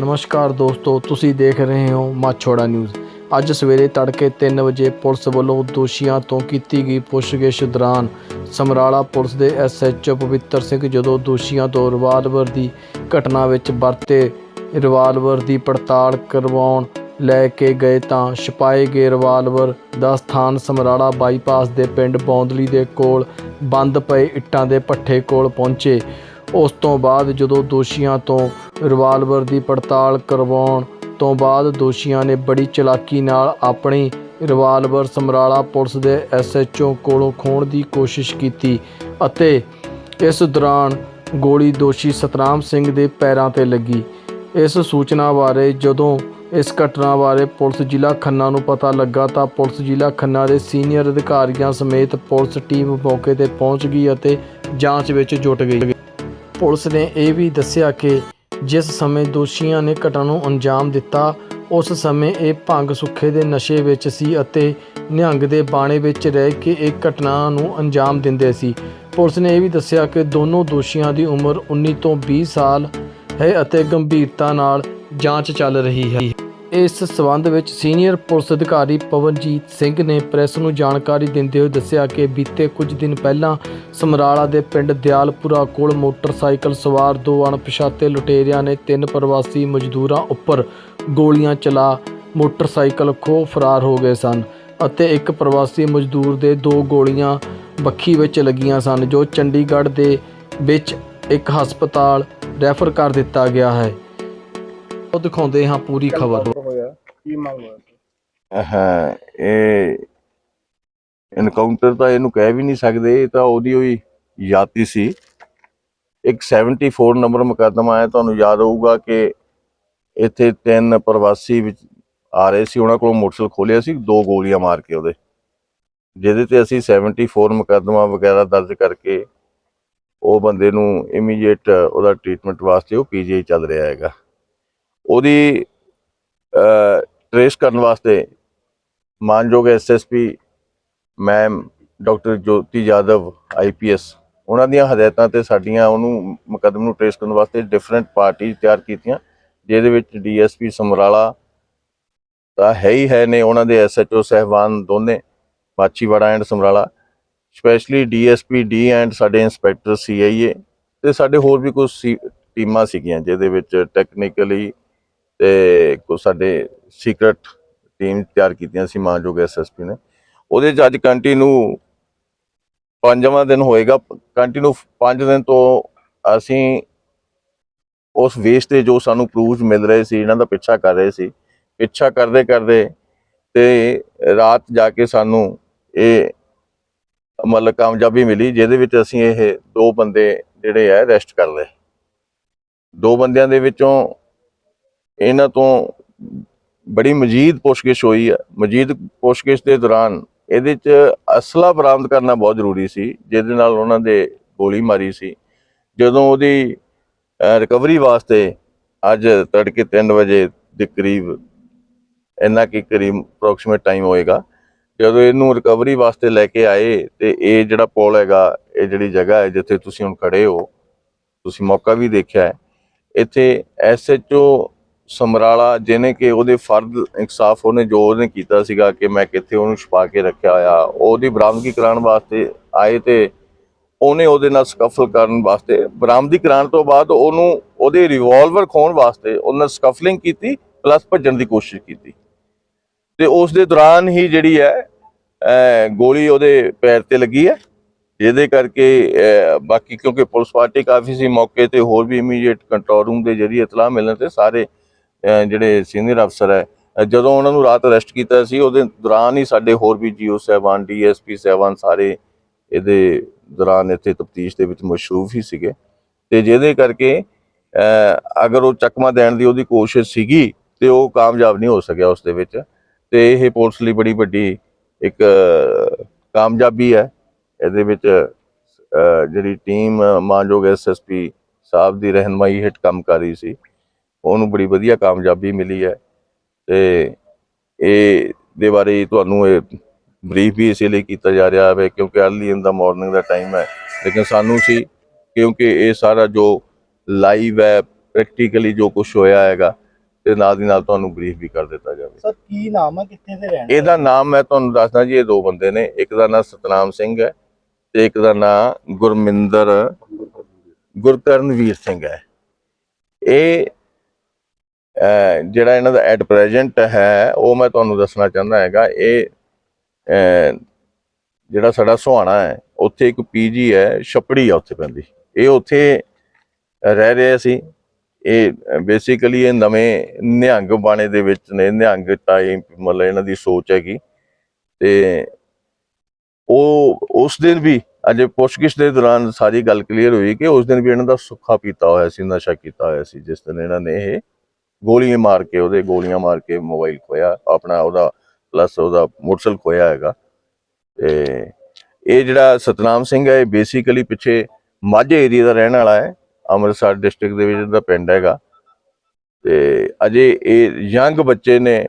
ਨਮਸਕਾਰ ਦੋਸਤੋ, ਤੁਸੀਂ ਦੇਖ ਰਹੇ ਹੋ ਮਾਛੋੜਾ ਨਿਊਜ਼ ਅੱਜ ਸਵੇਰੇ ਤੜਕੇ 3 ਵਜੇ ਪੁਲਿਸ ਵੱਲੋਂ ਦੋਸ਼ੀਆਂ ਤੋਂ ਕੀਤੀ ਗਈ ਪੁੱਛਗਿੱਛ ਦੌਰਾਨ ਸਮਰਾਲਾ ਪੁਲਿਸ ਦੇ ਐਸਐਚਓ ਪਵਿੱਤਰ ਸਿੰਘ ਜਦੋਂ ਦੋਸ਼ੀਆਂ ਤੋਂ ਰਿਵਾਲਵਰ ਦੀ ਘਟਨਾ ਵਿੱਚ ਵਰਤੇ ਰਿਵਾਲਵਰ ਦੀ ਪੜਤਾਲ ਕਰਵਾਉਣ ਲੈ ਕੇ ਗਏ ਤਾਂ ਛਪਾਏ ਗਏ ਰਿਵਾਲਵਰ ਦਾ ਸਥਾਨ ਸਮਰਾਲਾ ਬਾਈਪਾਸ ਦੇ ਪਿੰਡ ਬੌਂਦਲੀ ਦੇ ਕੋਲ ਬੰਦ ਪਏ ਇੱਟਾਂ ਦੇ ਪੱਠੇ ਕੋਲ ਪਹੁੰਚੇ। ਉਸ ਤੋਂ ਬਾਅਦ ਜਦੋਂ ਦੋਸ਼ੀਆਂ ਤੋਂ ਰਿਵਾਲਵਰ ਦੀ ਪੜਤਾਲ ਕਰਵਾਉਣ ਤੋਂ ਬਾਅਦ ਦੋਸ਼ੀਆਂ ਨੇ ਬੜੀ ਚਲਾਕੀ ਨਾਲ ਆਪਣੀ ਰਿਵਾਲਵਰ ਸਮਰਾਲਾ ਪੁਲਿਸ ਦੇ ਐਸਐਚਓ ਕੋਲੋਂ ਖੋਣ ਦੀ ਕੋਸ਼ਿਸ਼ ਕੀਤੀ ਅਤੇ ਇਸ ਦੌਰਾਨ ਗੋਲੀ ਦੋਸ਼ੀ ਸਤਨਾਮ ਸਿੰਘ ਦੇ ਪੈਰਾਂ ਤੇ ਲੱਗੀ। ਇਸ ਸੂਚਨਾ ਬਾਰੇ ਜਦੋਂ ਇਸ ਘਟਨਾ ਬਾਰੇ ਪੁਲਿਸ ਜ਼ਿਲ੍ਹਾ ਖੰਨਾ ਨੂੰ ਪਤਾ ਲੱਗਾ ਤਾਂ ਪੁਲਿਸ ਜ਼ਿਲ੍ਹਾ ਖੰਨਾ ਦੇ ਸੀਨੀਅਰ ਅਧਿਕਾਰੀਆਂ ਸਮੇਤ ਪੁਲਿਸ ਟੀਮ ਮੌਕੇ ਤੇ ਪਹੁੰਚ ਗਈ ਅਤੇ ਜਾਂਚ ਵਿੱਚ ਜੁਟ ਗਈ। ਪੁਲਿਸ ਨੇ ਇਹ ਵੀ ਦੱਸਿਆ ਕਿ ਜਿਸ ਸਮੇਂ ਦੋਸ਼ੀਆਂ ਨੇ ਘਟਨਾ ਨੂੰ ਅੰਜਾਮ ਦਿੱਤਾ, ਉਸ ਸਮੇਂ ਇਹ ਭੰਗ ਸੁੱਖੇ ਦੇ ਨਸ਼ੇ ਵਿੱਚ ਸੀ ਅਤੇ ਨਿਹੰਗ ਦੇ ਬਾਣੇ ਵਿੱਚ ਰਹਿ ਕੇ ਇਹ ਘਟਨਾ ਨੂੰ ਅੰਜਾਮ ਦਿੰਦੇ ਸੀ। ਪੁਲਿਸ ਨੇ ਇਹ ਵੀ ਦੱਸਿਆ ਕਿ ਦੋਨੋਂ ਦੋਸ਼ੀਆਂ ਦੀ ਉਮਰ 19 ਤੋਂ 20 ਸਾਲ ਹੈ ਅਤੇ ਗੰਭੀਰਤਾ ਨਾਲ ਜਾਂਚ ਚੱਲ ਰਹੀ ਹੈ। ਇਸ ਸਬੰਧ ਵਿੱਚ ਸੀਨੀਅਰ ਪੁਲਿਸ ਅਧਿਕਾਰੀ ਪਵਨਜੀਤ ਸਿੰਘ ਨੇ ਪ੍ਰੈਸ ਨੂੰ ਜਾਣਕਾਰੀ ਦਿੰਦੇ ਹੋਏ ਦੱਸਿਆ ਕਿ ਬੀਤੇ ਕੁਝ ਦਿਨ ਪਹਿਲਾਂ ਸਮਰਾਲਾ ਦੇ ਪਿੰਡ ਦਿਆਲਪੁਰਾ ਕੋਲ ਮੋਟਰਸਾਈਕਲ ਸਵਾਰ ਦੋ ਅਣਪਛਾਤੇ ਲੁਟੇਰਿਆਂ ਨੇ ਤਿੰਨ ਪ੍ਰਵਾਸੀ ਮਜ਼ਦੂਰਾਂ ਉੱਪਰ ਗੋਲੀਆਂ ਚਲਾ ਮੋਟਰਸਾਈਕਲ ਖੋਹ ਫਰਾਰ ਹੋ ਗਏ ਸਨ ਅਤੇ ਇੱਕ ਪ੍ਰਵਾਸੀ ਮਜ਼ਦੂਰ ਦੇ ਦੋ ਗੋਲੀਆਂ ਬੱਖੀ ਵਿੱਚ ਲੱਗੀਆਂ ਸਨ, ਜੋ ਚੰਡੀਗੜ੍ਹ ਦੇ ਵਿੱਚ ਇੱਕ ਹਸਪਤਾਲ ਰੈਫਰ ਕਰ ਦਿੱਤਾ ਗਿਆ ਹੈ। ਉਹ ਦਿਖਾਉਂਦੇ ਹਾਂ ਪੂਰੀ ਖਬਰ। ਕੀ ਮੰਗ ਹੋਇਆ ਹਾਂ, ਇਹ ਇਨਕਾਊਂਟਰ ਤਾਂ ਇਹਨੂੰ ਕਹਿ ਵੀ ਨਹੀਂ ਸਕਦੇ, ਇਹ ਤਾਂ ਉਹਦੀ ਹੋਈ ਯਾਤੀ ਸੀ। ਇੱਕ 74 ਨੰਬਰ ਮੁਕੱਦਮਾ ਹੈ ਤੁਹਾਨੂੰ ਯਾਦ ਹੋਊਗਾ ਕਿ ਇੱਥੇ ਤਿੰਨ ਪ੍ਰਵਾਸੀ ਵਿੱਚ ਆ ਰਹੇ ਸੀ, ਉਹਨਾਂ ਕੋਲੋਂ ਮੋਟਰਸਾਈਕਲ ਖੋਲਿਆ ਸੀ, ਦੋ ਗੋਲੀਆਂ ਮਾਰ ਕੇ ਉਹਦੇ। ਜਿਹਦੇ ਤੇ ਅਸੀਂ 74 ਮੁਕੱਦਮਾ ਵਗੈਰਾ ਦਰਜ ਕਰਕੇ ਉਹ ਬੰਦੇ ਨੂੰ ਇਮੀਡੀਏਟ ਉਹਦਾ ਟ੍ਰੀਟਮੈਂਟ ਵਾਸਤੇ ਉਹ ਪੀਜੀਆਈ ਚੱਲ ਰਿਹਾ ਹੈਗਾ। ਉਹਦੀ ਟ੍ਰੇਸ ਕਰਨ ਵਾਸਤੇ ਮਾਨਯੋਗ SSP ma'am doctor Jyoti Yadav IPS ਉਹਨਾਂ ਦੀਆਂ ਹਦਾਇਤਾਂ ਤੇ ਸਾਡੀਆਂ ਉਹਨੂੰ ਮੁਕੱਦਮ ਨੂੰ ਟ੍ਰੇਸ ਕਰਨ ਵਾਸਤੇ ਡਿਫਰੈਂਟ ਪਾਰਟੀ ਤਿਆਰ ਕੀਤੀਆਂ, ਜਿਹਦੇ ਵਿੱਚ ਡੀਐਸਪੀ ਸਮਰਾਲਾ ਤਾਂ ਹੈ ਹੀ ਹੈ ਨੇ ਉਹਨਾਂ ਦੇ ਐਸਐਚਓ ਸਹਿਬਾਨ ਦੋਨੇ Machhiwara and Samrala specially DSP D and ਸਾਡੇ ਇੰਸਪੈਕਟਰ ਸੀਆਈਏ ਤੇ ਸਾਡੇ ਹੋਰ ਵੀ ਕੁਝ ਟੀਮਾਂ ਸੀਗੀਆਂ ਜਿਹਦੇ ਵਿੱਚ ਟੈਕਨੀਕਲੀ ਤੇ ਕੋ ਸਾਡੇ ਸੀਕ੍ਰੇਟ ਟੀਮ ਤਿਆਰ ਕੀਤੀਆਂ ਸੀ ਮਾਨਯੋਗ ਐਸਐਸਪੀ ਨੇ। ਉਹਦੇ ਚ ਅੱਜ ਕੰਟੀਨਿਊ ਪੰਜਵਾਂ ਦਿਨ ਹੋਏਗਾ। ਕੰਟੀਨਿਊ 5 ਦਿਨ ਤੋਂ ਅਸੀਂ ਉਸ ਵੇਸ ਤੇ ਜੋ ਸਾਨੂੰ ਪ੍ਰੂਫ ਮਿਲ ਰਹੇ ਸੀ, ਇਹਨਾਂ ਦਾ ਪਿੱਛਾ ਕਰ ਰਹੇ ਸੀ। ਪਿੱਛਾ ਕਰਦੇ ਕਰਦੇ ਤੇ ਰਾਤ ਜਾ ਕੇ ਸਾਨੂੰ ਇਹ ਮਤਲਬ ਕਾਮਯਾਬੀ ਮਿਲੀ, ਜਿਹਦੇ ਵਿੱਚ ਅਸੀਂ ਇਹ ਦੋ ਬੰਦੇ ਜਿਹੜੇ ਆ ਅਰੈਸਟ ਕਰ ਲਏ। ਦੋ ਬੰਦਿਆਂ ਦੇ ਵਿੱਚੋਂ ਇਹਨਾਂ ਤੋਂ ਬੜੀ ਮਜੀਦ ਪੁੱਛਗਿੱਛ ਹੋਈ ਹੈ ਮਜੀਦ ਪੁੱਛਗਿੱਛ ਦੇ ਦੌਰਾਨ ਇਹਦੇ ਚ ਅਸਲਾ ਬਰਾਮਦ ਕਰਨਾ ਬਹੁਤ ਜ਼ਰੂਰੀ ਸੀ, ਜਿਹਦੇ ਨਾਲ ਉਹਨਾਂ ਦੇ ਗੋਲੀ ਮਾਰੀ ਸੀ। ਜਦੋਂ ਉਹਦੀ ਰਿਕਵਰੀ ਵਾਸਤੇ ਅੱਜ ਤੜਕੇ 3 ਵਜੇ ਦੇ ਕਰੀਬ, ਇੰਨਾ ਕੀ ਕਰੀਬ ਅਪਰੋਕਸੀਮੇਟ ਟਾਈਮ ਹੋਏਗਾ, ਜਦੋਂ ਇਹਨੂੰ ਰਿਕਵਰੀ ਵਾਸਤੇ ਲੈ ਕੇ ਆਏ ਤੇ ਇਹ ਜਿਹੜਾ ਪੁਲ ਹੈਗਾ, ਇਹ ਜਿਹੜੀ ਜਗ੍ਹਾ ਹੈ ਜਿੱਥੇ ਤੁਸੀਂ ਹੁਣ ਖੜੇ ਹੋ, ਤੁਸੀਂ ਮੌਕਾ ਵੀ ਦੇਖਿਆ ਹੈ। ਇੱਥੇ ਐਸਐਚਓ ਸਮਰਾਲਾ ਜਿਹਨੇ ਕਿ ਉਹਦੇ ਫਰਦ ਇਨਸਾਫ ਉਹਨੇ ਜੋ ਉਹਨੇ ਕੀਤਾ ਸੀਗਾ ਕਿ ਮੈਂ ਕਿੱਥੇ ਉਹਨੂੰ ਛੁਪਾ ਕੇ ਰੱਖਿਆ ਹੋਇਆ, ਉਹਦੀ ਬਰਾਮਦਗੀ ਕਰਾਉਣ ਵਾਸਤੇ ਆਏ ਤੇ ਉਹਨੇ ਉਹਦੇ ਨਾਲ ਸਕਫਲ ਕਰਨ ਵਾਸਤੇ ਬਰਾਮਦੀ ਕਰਾਉਣ ਤੋਂ ਬਾਅਦ ਉਹਨੂੰ ਉਹਦੇ ਰਿਵਾਲਵਰ ਖੋਣ ਵਾਸਤੇ ਉਹਨਾਂ ਸਕਫਲਿੰਗ ਕੀਤੀ ਪਲੱਸ ਭੱਜਣ ਦੀ ਕੋਸ਼ਿਸ਼ ਕੀਤੀ। ਤੇ ਉਸ ਦੇ ਦੌਰਾਨ ਹੀ ਜਿਹੜੀ ਹੈ, ਅਹ ਗੋਲੀ ਉਹਦੇ ਪੈਰ ਤੇ ਲੱਗੀ ਹੈ, ਜਿਹਦੇ ਕਰਕੇ ਬਾਕੀ ਕਿਉਂਕਿ ਪੁਲਿਸ ਪਾਰਟੀ ਕਾਫੀ ਸੀ, ਮੌਕੇ ਤੇ ਹੋਰ ਵੀ ਇਮੀਡੀਏਟ ਕੰਟਰੋਲ ਰੂਮ ਦੇ ਜਰੀਏ ਇਤਲਾਹ ਮਿਲਣ ਤੇ ਸਾਰੇ ਜਿਹੜੇ ਸੀਨੀਅਰ ਅਫਸਰ ਹੈ ਜਦੋਂ ਉਹਨਾਂ ਨੂੰ ਰਾਤ ਅਰੈਸਟ ਕੀਤਾ ਸੀ, ਉਹਦੇ ਦੌਰਾਨ ਹੀ ਸਾਡੇ ਹੋਰ ਵੀ ਜੀਓ ਸਾਹਿਬਾਨ, ਡੀਐਸਪੀ ਸਾਹਿਬਾਨ ਸਾਰੇ ਇਹਦੇ ਦੌਰਾਨ ਇੱਥੇ ਤਫਤੀਸ਼ ਦੇ ਵਿੱਚ ਮਸ਼ਰੂਫ ਹੀ ਸੀਗੇ। ਤੇ ਜਿਹਦੇ ਕਰਕੇ ਅਗਰ ਉਹ ਚਕਮਾ ਦੇਣ ਦੀ ਉਹਦੀ ਕੋਸ਼ਿਸ਼ ਸੀਗੀ, ਤੇ ਉਹ ਕਾਮਯਾਬ ਨਹੀਂ ਹੋ ਸਕਿਆ ਉਸ ਦੇ ਵਿੱਚ। ਤੇ ਇਹ ਪੁਲਿਸ ਲਈ ਬੜੀ ਵੱਡੀ ਇੱਕ ਕਾਮਯਾਬੀ ਹੈ। ਇਹਦੇ ਵਿੱਚ ਜਿਹੜੀ ਟੀਮ ਮਾਨਯੋਗ ਐਸਐਸਪੀ ਸਾਹਿਬ ਦੀ ਰਹਿਨਮਾਈ ਹੇਠ ਕੰਮ ਕਰ ਰਹੀ ਸੀ। ਉਹਨੂੰ ਬੜੀ ਵਧੀਆ ਕਾਮਯਾਬੀ ਮਿਲੀ ਹੈ ਤੇ ਇਹ ਦੇ ਬਾਰੇ ਤੁਹਾਨੂੰ ਇਹ ਬਰੀਫ ਵੀ ਇਸੇ ਲਈ ਕੀਤਾ ਜਾ ਰਿਹਾ ਹੈ ਕਿਉਂਕਿ अर्ਲੀ ਇਨ ਦਾ ਮਾਰਨਿੰਗ ਦਾ ਟਾਈਮ ਹੈ। ਲੇਕਿਨ ਸਾਨੂੰ ਸੀ ਕਿਉਂਕਿ ਇਹ ਸਾਰਾ ਜੋ ਲਾਈਵ ਹੈ ਪ੍ਰੈਕਟੀਕਲੀ ਜੋ ਕੁਝ ਹੋਇਆ ਹੈਗਾ ਤੇ ਨਾਲ ਦੀ ਨਾਲ ਤੁਹਾਨੂੰ ਬਰੀਫ ਵੀ ਕਰ ਦਿੱਤਾ ਜਾਵੇ। ਸਰ ਕੀ ਨਾਮ ਹੈ? ਕਿੱਥੇ ਦੇ ਰਹਿਣ ਇਹਦਾ ਨਾਮ ਮੈਂ ਤੁਹਾਨੂੰ ਦੱਸਦਾ ਜੀ ਇਹ ਦੋ ਬੰਦੇ ਨੇ। ਇੱਕ ਦਾ ਨਾਮ ਸਤਨਾਮ ਸਿੰਘ ਹੈ ਤੇ ਇੱਕ ਦਾ ਨਾਮ ਗੁਰਮਿੰਦਰ ਗੁਰਕਰਨਵੀਰ ਸਿੰਘ ਹੈ। ਇਹ ਜਿਹੜਾ ਇਹਨਾਂ ਦਾ ਐਟ ਪ੍ਰੈਜ਼ੈਂਟ ਹੈ, ਉਹ ਮੈਂ ਤੁਹਾਨੂੰ ਦੱਸਣਾ ਚਾਹੁੰਦਾ ਹੈਗਾ, ਇਹ ਜਿਹੜਾ ਸਾਡਾ ਸੁਹਾਣਾ ਹੈ, ਉੱਥੇ ਇੱਕ ਪੀਜੀ ਹੈ, ਛਪੜੀ ਆ ਉੱਥੇ ਪੈਂਦੀ। ਇਹ ਉੱਥੇ ਰਹਿ ਰਿਹਾ ਸੀ ਇਹ ਬੇਸਿਕਲੀ ਇਹ ਨਵੇਂ ਨਿਹੰਗ ਬਾਣੇ ਦੇ ਵਿੱਚ ਨੇ, ਨਿਹੰਗ ਟਾਈਮ ਮਤਲਬ ਇਹਨਾਂ ਦੀ ਸੋਚ ਹੈਗੀ। ਤੇ ਉਹ, ਉਸ ਦਿਨ ਵੀ, ਅਜੇ ਪੁੱਛਗਿੱਛ ਦੇ ਦੌਰਾਨ ਸਾਰੀ ਗੱਲ ਕਲੀਅਰ ਹੋਈ ਕਿ ਉਸ ਦਿਨ ਵੀ ਇਹਨਾਂ ਦਾ ਸੁੱਖਾ ਪੀਤਾ ਹੋਇਆ ਸੀ, ਨਸ਼ਾ ਕੀਤਾ ਹੋਇਆ ਸੀ, ਜਿਸ ਦਿਨ ਇਹਨਾਂ ਨੇ ਇਹ ਗੋਲੀਆਂ ਮਾਰ ਕੇ, ਉਹਦੇ ਗੋਲੀਆਂ ਮਾਰ ਕੇ ਮੋਬਾਈਲ ਖੋਇਆ ਆਪਣਾ ਉਹਦਾ ਪਲੱਸ ਉਹਦਾ ਮੋਟਰਸਾਈਕਲ ਖੋਇਆ ਹੈਗਾ। ਤੇ ਇਹ ਜਿਹੜਾ ਸਤਨਾਮ ਸਿੰਘ ਹੈ, ਇਹ ਬੇਸਿਕਲੀ ਪਿੱਛੇ ਮਾਝੇ ਏਰੀਆ ਦਾ ਰਹਿਣ ਵਾਲਾ ਹੈ, ਅੰਮ੍ਰਿਤਸਰ ਡਿਸਟ੍ਰਿਕਟ ਦੇ ਵਿੱਚ ਇਹਦਾ ਪਿੰਡ ਹੈਗਾ। ਤੇ ਅਜੇ ਇਹ ਯੰਗ ਬੱਚੇ ਨੇ,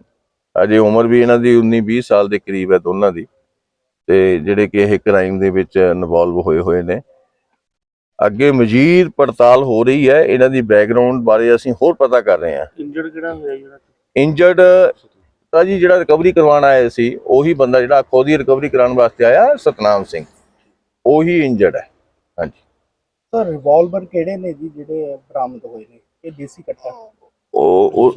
ਅਜੇ ਉਮਰ ਵੀ ਇਹਨਾਂ ਦੀ 19 20 ਸਾਲ ਦੇ ਕਰੀਬ ਹੈ ਦੋਨਾਂ ਦੀ। ਤੇ ਜਿਹੜੇ ਕਿ ਇਹ ਕ੍ਰਾਈਮ ਦੇ ਵਿੱਚ ਇਨਵੋਲਵ ਹੋਏ ਹੋਏ ਨੇ। ਅੱਗੇ ਮਜ਼ੀਦ ਪੜਤਾਲ ਹੋ ਰਹੀ ਹੈ, ਇਹਨਾਂ ਦੀ ਬੈਕਗ੍ਰਾਉਂਡ ਬਾਰੇ ਅਸੀਂ ਹੋਰ ਪਤਾ ਕਰ ਰਹੇ ਹਾਂ। ਇੰਜਰਡ ਕਿਹੜਾ ਹੋਇਆ ਜਿਹੜਾ ਇੰਜਰਡ ਤਾਂ ਜੀ ਜਿਹੜਾ ਰਿਕਵਰੀ ਕਰਵਾਉਣ ਆਇਆ ਸੀ ਉਹੀ ਬੰਦਾ ਜਿਹੜਾ ਖੋਦੀ ਰਿਕਵਰੀ ਕਰਾਉਣ ਵਾਸਤੇ ਆਇਆ ਸਤਨਾਮ ਸਿੰਘ। ਉਹੀ ਇੰਜਰਡ ਹੈ। ਹਾਂਜੀ। ਸਰ ਰਿਵਾਲਵਰ ਕਿਹੜੇ ਨੇ ਜੀ ਜਿਹੜੇ ਬਰਾਮਦ ਹੋਏ ਨੇ? ਇਹ ਦੇਸੀ ਕੱਟਾ। ਉਹ ਉਹ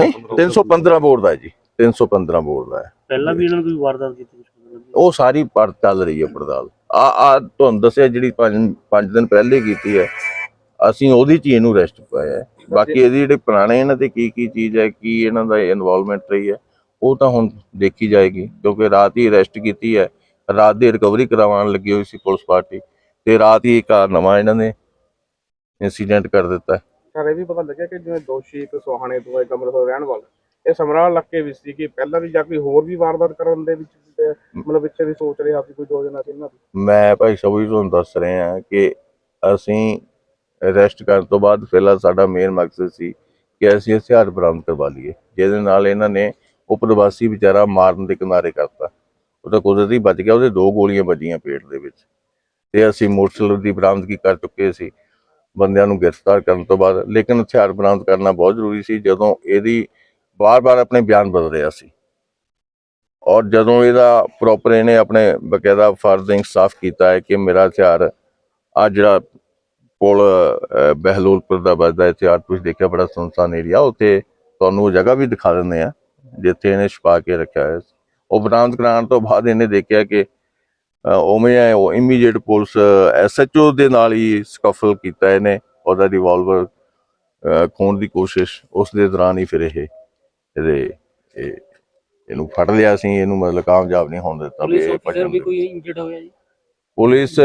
ਹੈਂ? 315 ਬੋਰਡ ਦਾ ਹੈ ਜੀ। 315 ਬੋਰਡ ਦਾ ਹੈ। ਪਹਿਲਾਂ ਵੀ ਇਹਨਾਂ ਨੂੰ ਕੋਈ ਵਾਰਦਾਤ ਕੀਤੀ ਲੱਗਿਆ? ਉਹ ਸਾਰੀ ਪੜ ਚੱਲ ਰਹੀ ਹੈ ਪੜਤਾਲ। ਆ ਆ ਤੁਹਾਨੂੰ ਦੱਸਿਆ ਜਿਹੜੀ 5 5 ਦਿਨ ਪਹਿਲੇ ਕੀਤੀ ਹੈ। ਅਸੀਂ ਉਹਦੀ ਚ ਹੀ ਇਹਨੂੰ ਰੈਸਟ ਪਾਇਆ ਹੈ। ਬਾਕੀ ਇਹਦੀ ਜਿਹੜੇ ਪੁਰਾਣੇ ਇਹਨਾਂ ਤੇ ਕੀ ਕੀ ਚੀਜ਼ ਹੈ ਕੀ ਇਹਨਾਂ ਦਾ ਇਨਵੋਲਵਮੈਂਟ ਰਹੀ ਹੈ ਉਹ ਤਾਂ ਹੁਣ ਦੇਖੀ ਜਾਏਗੀ ਕਿਉਂਕਿ ਰਾਤ ਹੀ ਅਰੈਸਟ ਕੀਤੀ ਹੈ ਰਾਤ ਦੀ ਰਿਕਵਰੀ ਕਰਵਾਉਣ ਲੱਗੀ ਹੋਈ ਸੀ ਪੁਲਿਸ ਪਾਰਟੀ ਤੇ ਰਾਤ ਹੀ ਇੱਕ ਨਵਾਂ ਇਹਨਾਂ ਨੇ ਇਨਸੀਡੈਂਟ ਕਰ ਦਿੱਤਾ। ਸਰ ਇਹ ਵੀ ਪਤਾ ਲੱਗਿਆ ਕਿ ਜਿਵੇਂ ਦੋਸ਼ੀ ਇੱਕ ਸੋਹਾਣੇ ਤੋਂ ਇੱਕ ਅੰਮ੍ਰਿਤਸਰ ਰਹਿਣ ਵਾਲਾ ਇਹ ਸਮਰਾਲ ਇਲਾਕੇ ਵਿੱਚ ਸੀ ਕਿ ਪਹਿਲਾਂ ਵੀ ਜਾਂ ਕੋਈ ਹੋਰ ਵੀ ਵਾਰਦਾਤ ਕਰਨ ਦੇ ਵਿੱਚ ਮਤਲਬ ਪਿੱਛੇ ਵੀ ਸੋਚ ਰਿਹਾ ਸੀ ਕੋਈ ਯੋਜਨਾ ਸੀ ਇਹਨਾਂ ਦੀ ਮੈਂ ਭਾਈ ਸਭੀ ਤੁਹਾਨੂੰ ਦੱਸ ਰਹੇ ਹਾਂ ਕਿ ਅਸੀਂ ਅਰੈਸਟ ਕਰਨ ਤੋਂ ਬਾਅਦ ਫਿਲਹਾਲ ਸਾਡਾ ਮੇਨ ਮਕਸਦ ਸੀ ਕਿ ਅਸੀਂ ਹਥਿਆਰ ਬਰਾਮਦ ਕਰਵਾ ਲਈਏ, ਜਿਹਦੇ ਨਾਲ ਇਹਨਾਂ ਨੇ ਉਹ ਪ੍ਰਵਾਸੀ ਵਿਚਾਰਾ ਮਾਰਨ ਦੇ ਕਿਨਾਰੇ ਕਰਤਾ। ਉਹ ਤਾਂ ਕੁਦਰਤੀ ਬਚ ਗਿਆ, ਉਹਦੇ ਦੋ ਗੋਲੀਆਂ ਵੱਜੀਆਂ ਪੇਟ ਦੇ ਵਿੱਚ। ਤੇ ਅਸੀਂ ਮੋਟਰਸਾਈਕਲ ਦੀ ਬਰਾਮਦਗੀ ਕਰ ਚੁੱਕੇ ਸੀ। ਬੰਦਿਆਂ ਨੂੰ ਗ੍ਰਿਫਤਾਰ ਕਰਨ ਤੋਂ ਬਾਅਦ, ਲੇਕਿਨ ਹਥਿਆਰ ਬਰਾਮਦ ਕਰਨਾ ਬਹੁਤ ਜ਼ਰੂਰੀ ਸੀ, ਜਦੋਂ ਇਹਦੀ ਵਾਰ ਵਾਰ ਆਪਣੇ ਬਿਆਨ ਬਦਲ ਰਿਹਾ ਸੀ। ਔਰ ਜਦੋਂ ਇਹਦਾ ਪ੍ਰੋਪਰ ਇਹਨੇ ਆਪਣੇ ਬਕਾਇਦਾ ਫਰਜ਼ ਇਨਸਾਫ ਕੀਤਾ ਹੈ ਕਿ ਮੇਰਾ ਹਥਿਆਰ ਆ ਜਿਹੜਾ ਅਹ, ਬਹਿਲੋਲਪੁਰ ਦਾ ਵੱਜਦਾ ਹਥਿਆਰ ਤੁਸੀਂ ਦੇਖਿਆ ਬੜਾ ਸੁਨਸਾਨ ਏਰੀਆ ਉੱਥੇ ਤੁਹਾਨੂੰ ਉਹ ਜਗ੍ਹਾ ਵੀ ਦਿਖਾ ਦਿੰਦੇ ਆ ਜਿੱਥੇ ਇਹਨੇ ਛੁਪਾ ਕੇ ਰੱਖਿਆ ਹੋਇਆ ਸੀ ਉਹ ਬਰਾਮਦ ਕਰਾਉਣ ਤੋਂ ਬਾਅਦ ਇਹਨੇ ਦੇਖਿਆ ਕਿ ਉਵੇਂ ਹੈ ਉਹ ਇਮੀਡੀਏਟ ਪੁਲਿਸ ਐਸਐਚਓ ਦੇ ਨਾਲ ਹੀ ਸਕਫਲ ਕੀਤਾ ਇਹਨੇ ਉਹਦਾ ਰਿਵਾਲਵਰ ਖੋਣ ਦੀ ਕੋਸ਼ਿਸ਼ ਉਸ ਦੇ ਦੌਰਾਨ ਹੀ ਫਿਰ ਇਹ ਇਹਦੇ ਇਹ ਇਹਨੂੰ ਫੜ ਲਿਆ ਸੀ ਇਹਨੂੰ ਮਤਲਬ ਕਾਮਯਾਬ ਨਹੀਂ ਹੋਣ ਦਿੱਤਾ ਵੀ ਇਹ ਭੱਜਣ ਵੀ। ਕੋਈ ਇੰਜਰਡ ਹੋਇਆ ਜੀ ਪੁਲਿਸ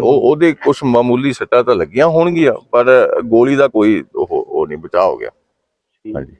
ਉਹਦੇ ਕੁਝ ਮਾਮੂਲੀ ਸੱਟਾਂ ਤਾਂ ਲੱਗੀਆਂ ਹੋਣਗੀਆਂ ਪਰ ਗੋਲੀ ਦਾ ਕੋਈ ਉਹ ਉਹ ਨਹੀਂ ਬਚਾਅ ਹੋ ਗਿਆ। ਹਾਂਜੀ।